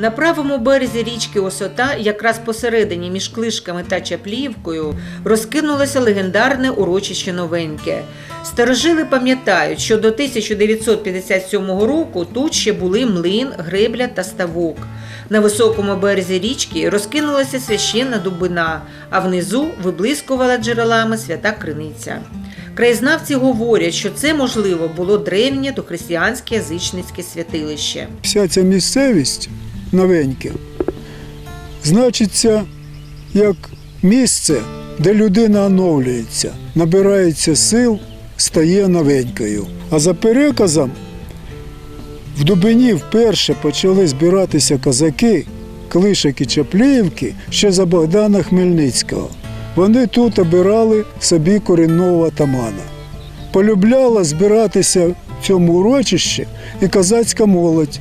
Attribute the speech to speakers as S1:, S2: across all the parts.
S1: На правому березі річки Осота, якраз посередині між Клишками та Чапліївкою, розкинулося легендарне урочище Новеньке. Старожили пам'ятають, що до 1957 року тут ще були млин, гребля та ставок. На високому березі річки розкинулася священна дубина, а внизу виблискувала джерелами свята криниця. Краєзнавці говорять, що це можливо було древнє дохристиянське язичницьке святилище.
S2: Вся ця місцевість новеньке значиться як місце, де людина оновлюється, набирається сил, стає новенькою. А за переказом, в Дубині вперше почали збиратися козаки, Клишик і Чапліївки ще за Богдана Хмельницького. Вони тут обирали собі корінного атамана. Полюбляла збиратися в цьому урочищі і козацька молодь.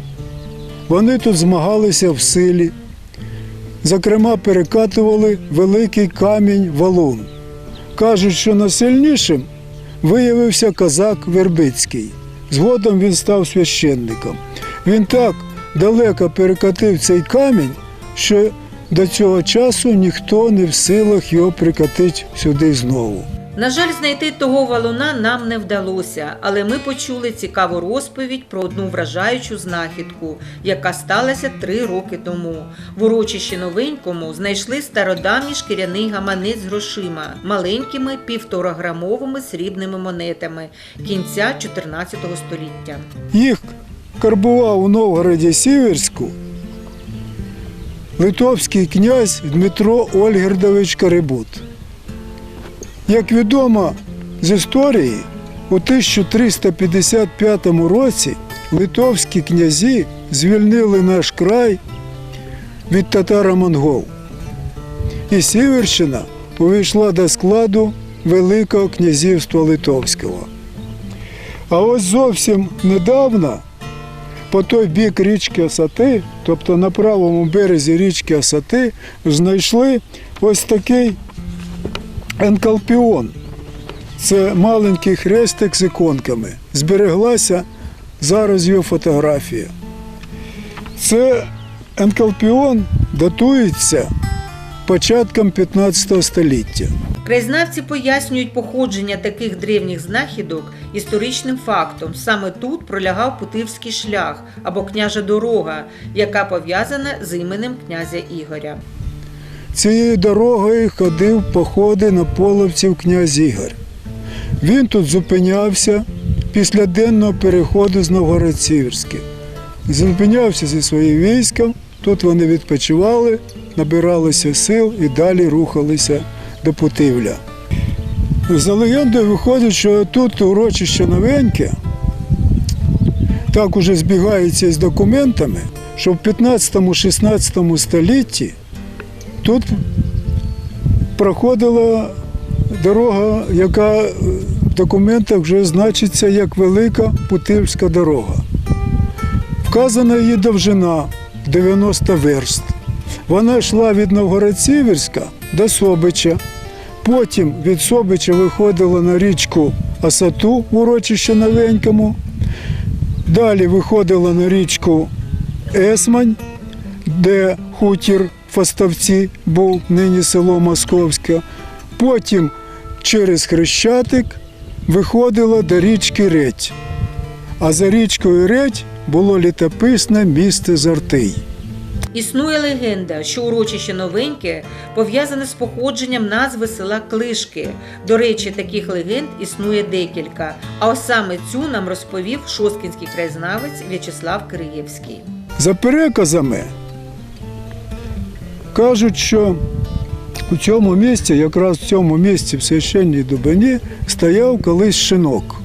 S2: Вони тут змагалися в силі. Зокрема, перекатували великий камінь валун. Кажуть, що найсильнішим виявився козак Вербицький. Згодом він став священником. Він так далеко перекатив цей камінь, що до цього часу ніхто не в силах його прикатити сюди знову.
S1: На жаль, знайти того валуна нам не вдалося, але ми почули цікаву розповідь про одну вражаючу знахідку, яка сталася три роки тому. В урочищі новенькому знайшли стародавній шкіряний гаманець з грошима, маленькими півтораграмовими срібними монетами кінця 14 століття.
S2: Їх карбував у Новгороді Сіверську литовський князь Дмитро Ольгердович Карибут. Як відомо з історії, у 1355 році литовські князі звільнили наш край від татаро-монгол. І Сіверщина увійшла до складу Великого князівства Литовського. А ось зовсім недавно по той бік річки Осати, тобто на правому березі річки Осати, знайшли ось такий енкалпіон. Це маленький хрестик з іконками. Збереглася зараз його фотографія. Це енкалпіон датується початком 15 століття.
S1: Краєзнавці пояснюють походження таких древніх знахідок історичним фактом. Саме тут пролягав Путивський шлях або княжа дорога, яка пов'язана з іменем князя Ігоря.
S2: Цією дорогою ходив походи на половців князь Ігор. Він тут зупинявся після денного переходу з Новгород-Сіверське. Зупинявся зі своїм військом, тут вони відпочивали, набиралися сил і далі рухалися до Путивля. За легендою виходить, що тут урочище новеньке, так уже збігається з документами, що в 15-16 столітті Тут проходила дорога, яка в документах вже значиться як Велика Путивська дорога. Вказана її довжина 90 верст. Вона йшла від Новгород-Сіверська до Собича. Потім від Собича виходила на річку Асату в урочище Новенькому. Далі виходила на річку Есмань, де хутір Фастовці був нині село Московське. Потім через Хрещатик виходила до річки Редь. А за річкою Редь було літописне місто Зартий.
S1: Існує легенда, що урочище новеньке пов'язане з походженням назви села Клишки. До речі, таких легенд існує декілька. А саме цю нам розповів шосткінський краєзнавець В'ячеслав Кириєвський.
S2: За переказами кажуть, що у цьому місці, якраз в цьому місці в священній дубині, стояв колись шинок.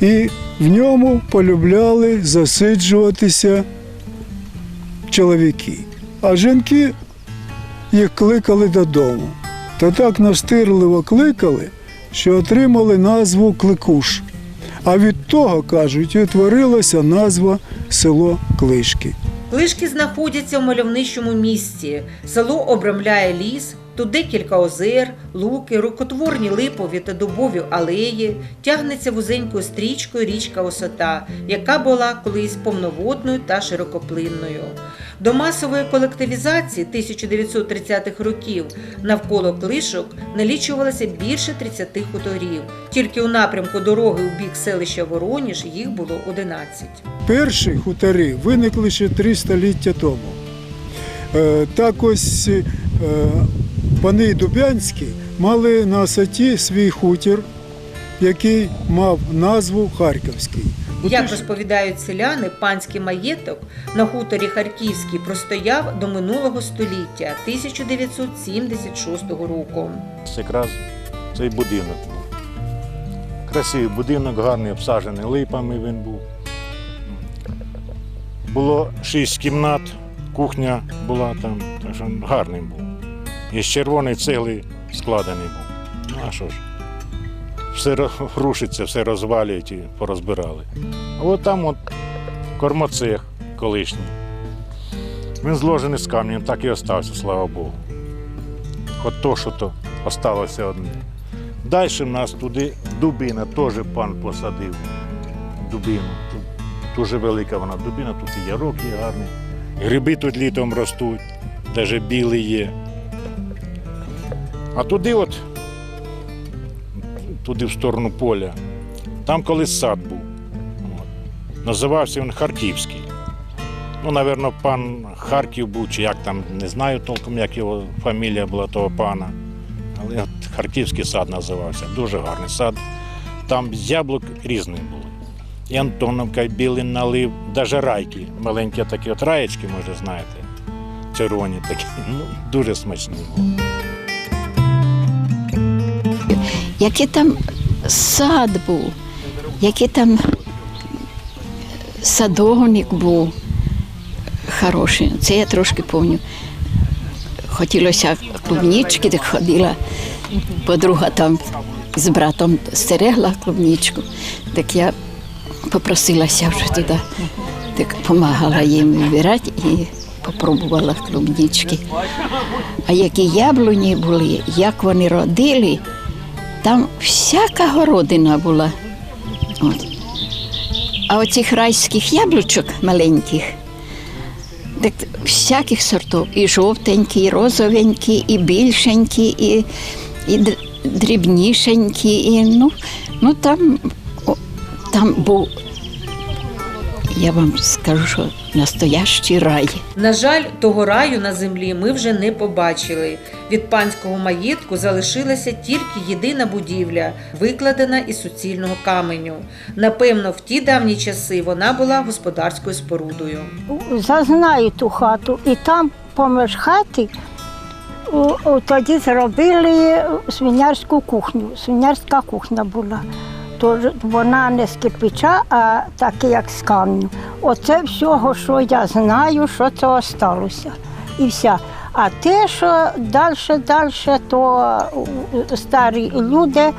S2: І в ньому полюбляли засиджуватися чоловіки. А жінки їх кликали додому. Та так настирливо кликали, що отримали назву Кликуш. А від того, кажуть, утворилася назва село Клишки.
S1: Клишки знаходяться в мальовничому місці. Село обрамляє ліс, Тут декілька озер, луки, рукотворні липові та дубові алеї, тягнеться вузенькою стрічкою річка Осота, яка була колись повноводною та широкоплинною. До масової колективізації 1930-х років навколо клишок налічувалося більше 30 хуторів. Тільки у напрямку дороги у бік селища Вороніж їх було 11.
S2: Перші хутори виникли ще три століття тому. Е, Так ось е, пани Дубянські мали на осоті свій хутір, який мав назву Харківський.
S1: Як розповідають селяни, панський маєток на хуторі Харківський простояв до минулого століття 1976 року.
S3: Це якраз цей будинок був. Красивий будинок, гарний, обсаджений липами він був. Було шість кімнат, кухня була там, так що гарний був. Із червоної цегли складений був. Ну а що ж? Все рушиться, все розвалюють і порозбирали. А от там от кормоцех колишній. Він зложений з камня, він так і остався, слава Богу. От то, що то осталося одне. Далі в нас туди дубина, теж пан посадив. Дубину. Тут дуже велика вона дубина, тут і ярок є гарний. Гриби тут літом ростуть, навіть білий є. А туди от, туди в сторону поля, там колись сад був. Називався він Харківський. Ну, напевно, пан Харків був, чи як там, не знаю толком, як його фамілія була того пана. Але от Харківський сад називався. Дуже гарний сад. Там яблук різні були. І Антоновка, і білий налив, навіть райки. Маленькі такі от раєчки, може, знаєте. Червоні такі. Ну, дуже смачні були.
S4: Який там сад був, який там садовник був хороший. Це я трошки пам'ятаю. Хотілося клубнички, так ходила. Подруга там з братом стерегла клубничку, так я попросилася вже туди, так допомагала їм вибирати і попробувала клубнички. А які яблуні були, як вони родили, там всяка городина була. От. А оцих райських яблучок маленьких, так всяких сортів. І жовтенькі, і розовенькі, і більшенькі, і, і дрібнішенькі. І, ну, ну там, там був, я вам скажу, що настоящий рай.
S1: На жаль, того раю на землі ми вже не побачили. Від панського маєтку залишилася тільки єдина будівля, викладена із суцільного каменю. Напевно, в ті давні часи вона була господарською спорудою.
S5: зазнаю ту хату, і там поміж хати тоді зробили свинярську кухню. Свинярська кухня була. Тож вона не з кирпича, а так як з камню. Оце всього, що я знаю, що це осталося. І все. А те, що далі, далі, то старі люди.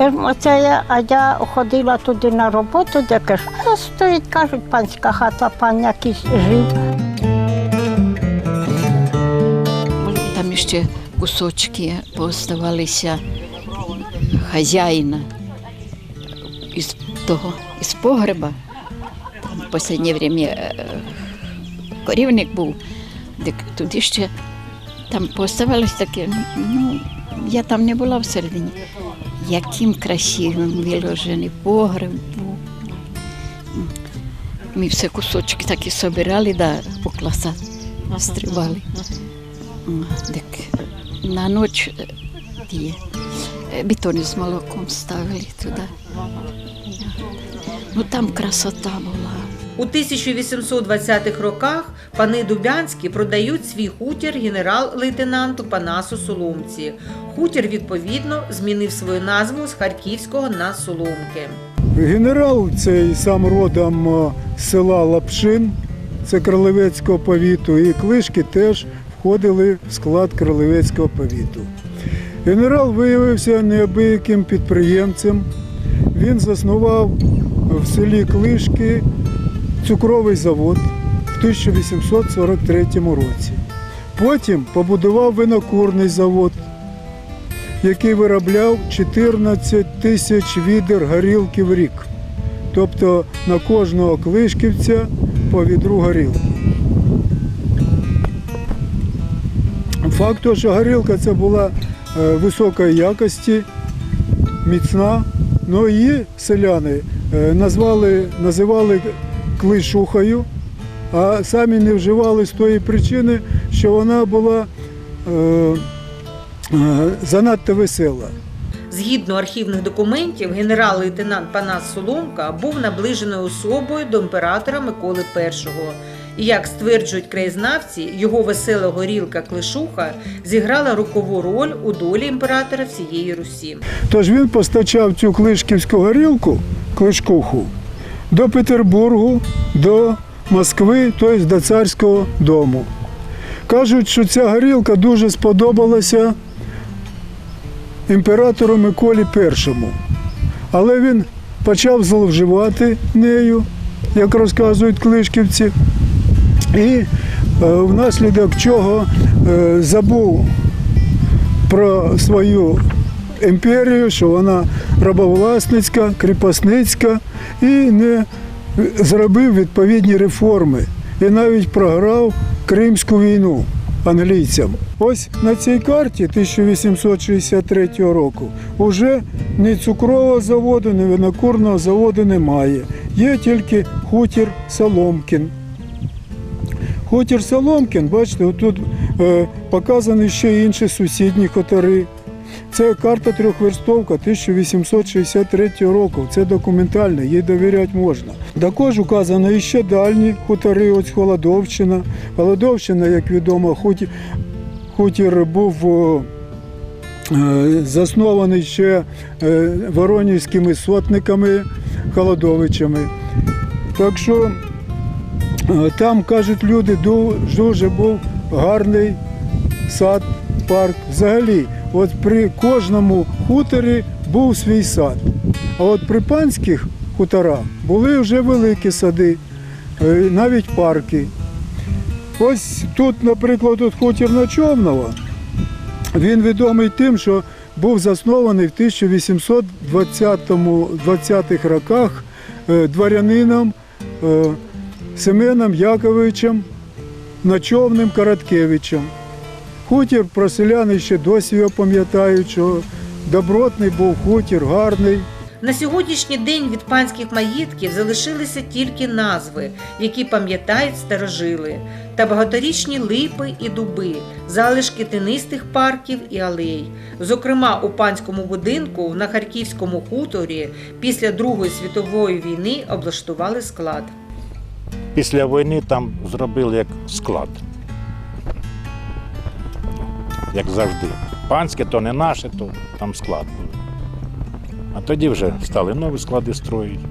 S5: Е, Оце я, а я ходила туди на роботу, де кажуть, а стоїть, кажуть, панська хата, пан якийсь жив.
S4: Там ще кусочки поставалися хазяїна із того, із погреба. Там в останнє время е, корівник був, так туди ще там поставалось таке, ну, я там не була всередині. Яким красивим виложений погреб був. Ми все кусочки такі собирали, да, по класах стрибали. Так на ніч е, бетони з молоком ставили туди. Ну там красота була.
S1: У 1820-х роках пани Дубянські продають свій хутір генерал-лейтенанту Панасу Соломці. Хутір, відповідно, змінив свою назву з Харківського на Соломки.
S2: Генерал цей сам родом е, з села Лапшин, це Кролевецького повіту, і клишки теж входили в склад Кролевецького повіту. Генерал виявився неабияким підприємцем. Він заснував в селі Клишки цукровий завод в 1843 році. Потім побудував винокурний завод, який виробляв 14 тисяч відер горілки в рік. Тобто на кожного клишківця по відру горілки. Факт що горілка це була високої якості, міцна. Ну її селяни е, назвали, називали клишухою, а самі не вживали з тої причини, що вона була е, е, занадто весела.
S1: Згідно архівних документів, генерал-лейтенант Панас Соломка був наближеною особою до імператора Миколи І. Як стверджують краєзнавці, його весела горілка Клишуха зіграла рукову роль у долі імператора всієї Русі.
S2: Тож він постачав цю клишківську горілку, клишкуху, до Петербургу, до Москви, тобто до царського дому. Кажуть, що ця горілка дуже сподобалася імператору Миколі І. Але він почав зловживати нею, як розказують клишківці, і е, внаслідок чого е, забув про свою імперію, що вона рабовласницька, кріпосницька, і не зробив відповідні реформи. І навіть програв Кримську війну англійцям. Ось на цій карті 1863 року вже ні цукрового заводу, ні винокурного заводу немає. Є тільки хутір Соломкін. Хутір Соломкін, бачите, отут е, показані ще інші сусідні хутори. Це карта трьохверстовка 1863 року. Це документальна, їй довіряти можна. Також указано ще дальні хутори, ось Холодовщина. Холодовщина, як відомо, хутір, хутір був е, заснований ще е, воронівськими сотниками Холодовичами. Так що там, кажуть люди, дуже був гарний сад, парк. Взагалі, от при кожному хуторі був свій сад. А от при панських хуторах були вже великі сади, е, навіть парки. Ось тут, наприклад, тут хутір Ночовного. Він відомий тим, що був заснований в 1820-х роках е, дворянином е, Семеном Яковичем Ночовним Короткевичем. Хутір про селяни ще досі його пам'ятають, що добротний був хутір, гарний.
S1: На сьогоднішній день від панських маєтків залишилися тільки назви, які пам'ятають старожили, та багаторічні липи і дуби, залишки тинистих парків і алей. Зокрема, у панському будинку на Харківському хуторі після Другої світової війни облаштували склад.
S3: Після війни там зробили як склад. Як завжди. Панське то не наше, то там склад був. А тоді вже стали нові склади строїти.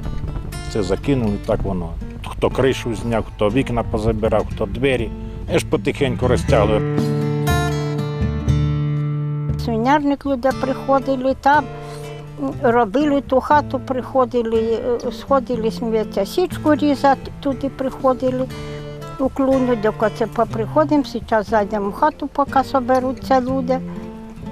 S3: Це закинули, так воно. Хто кришу зняв, хто вікна позабирав, хто двері. Я ж потихеньку розтягли.
S5: Свинярник люди приходили там, робили ту хату, приходили, е, сходили сміття, січку різати, туди приходили у клуню, доки це поприходимо, зараз зайдемо в хату, поки соберуться люди.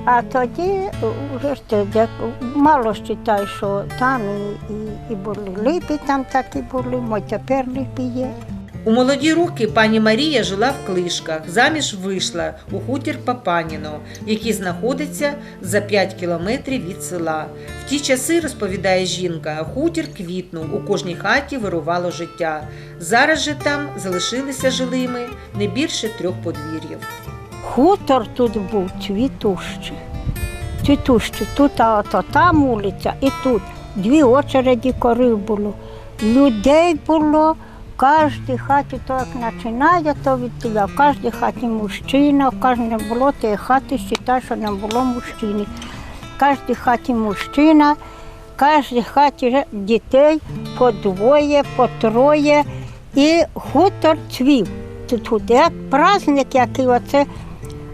S5: А тоді е, вже ж де- мало вважаю, що там і, і, і були липи, там такі були, мо тепер липи є.
S1: У молоді роки пані Марія жила в Клишках, заміж вийшла у хутір Папаніно, який знаходиться за 5 кілометрів від села. В ті часи, розповідає жінка, хутір квітнув, у кожній хаті вирувало життя. Зараз же там залишилися жилими не більше трьох подвір'їв.
S5: Хутор тут був цвітущий. Цвітущий. Тут а ото там вулиця і тут. Дві очереді корів було. Людей було. Кожній хаті, то як починає, то від тіля. В кожній хаті мужчина, в кожній було тієї хати, вважай, що не було мужчини. В кожній хаті мужчина, в кожній хаті дітей по двоє, по троє. І хутор цвів. Тут. Як праздник, який оце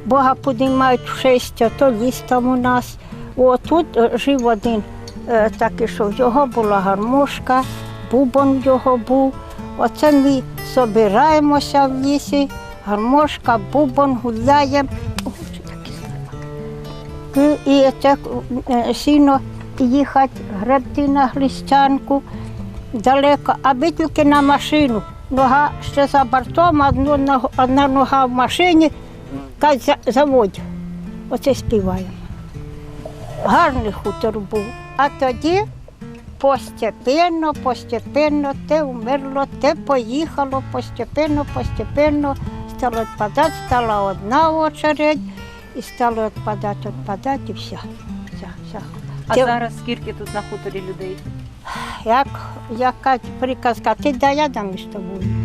S5: Бога підіймають в шесть, а то ліс там у нас. О, тут е, жив один е, такий, що в його була гармошка, бубон його був. Оце ми збираємося в лісі, гармошка, бубон, гуляє. Ой, які слова. І, це е, сіно їхати, гребти на глістянку далеко, аби тільки на машину. Нога ще за бортом, одна нога в машині, кать заводь. Оце співаємо. Гарний хутор був. А тоді постепенно, постепенно те вмерло, те поїхало, постепенно, постепенно стало відпадати, стала одна очередь, і стало відпадати, відпадати, і все. все, все.
S1: А
S5: те...
S1: зараз скільки тут на хуторі людей?
S5: Як яка приказка, ти да я дам з тобою.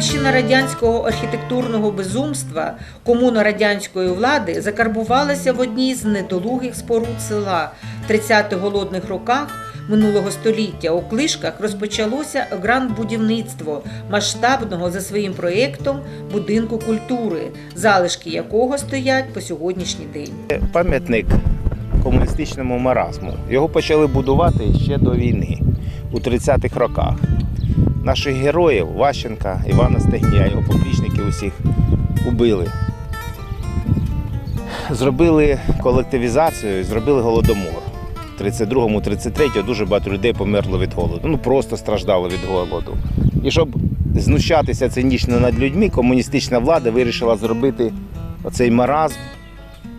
S1: Спадщина радянського архітектурного безумства комуна радянської влади закарбувалася в одній з недолугих споруд села. В 30-х голодних роках минулого століття у Клишках розпочалося гранд-будівництво масштабного за своїм проєктом будинку культури, залишки якого стоять по сьогоднішній день.
S6: пам'ятник комуністичному маразму. Його почали будувати ще до війни, у 30-х роках. Наших героїв Ващенка, Івана Стегня, його поплічників усіх убили. Зробили колективізацію, зробили голодомор. У 32-му, 33-му дуже багато людей померло від голоду. Ну просто страждало від голоду. І щоб знущатися цинічно над людьми, комуністична влада вирішила зробити оцей маразм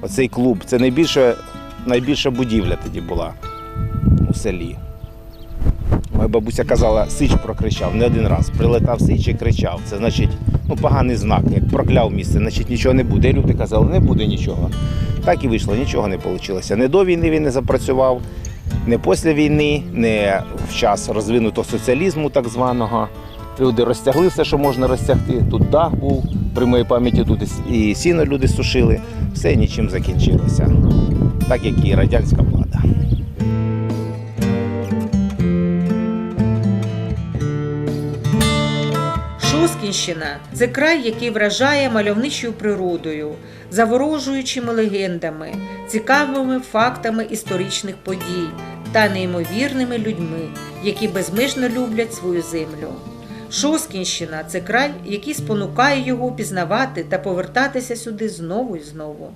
S6: оцей клуб. Це найбільша, найбільша будівля тоді була у селі. Моя бабуся казала, Сич прокричав не один раз. Прилетав Сич і кричав. Це значить ну, поганий знак, як прокляв місце, значить нічого не буде. І люди казали, не буде нічого. Так і вийшло, нічого не вийшло. Не до війни він не запрацював, не після війни, не в час розвинутого соціалізму так званого. Люди розтягли все, що можна розтягти. Тут дах був, при моїй пам'яті тут і сіно люди сушили. Все нічим закінчилося. Так як і радянська влада.
S1: Шоскінщина це край, який вражає мальовничою природою, заворожуючими легендами, цікавими фактами історичних подій та неймовірними людьми, які безмежно люблять свою землю. Шоскінщина це край, який спонукає його пізнавати та повертатися сюди знову і знову.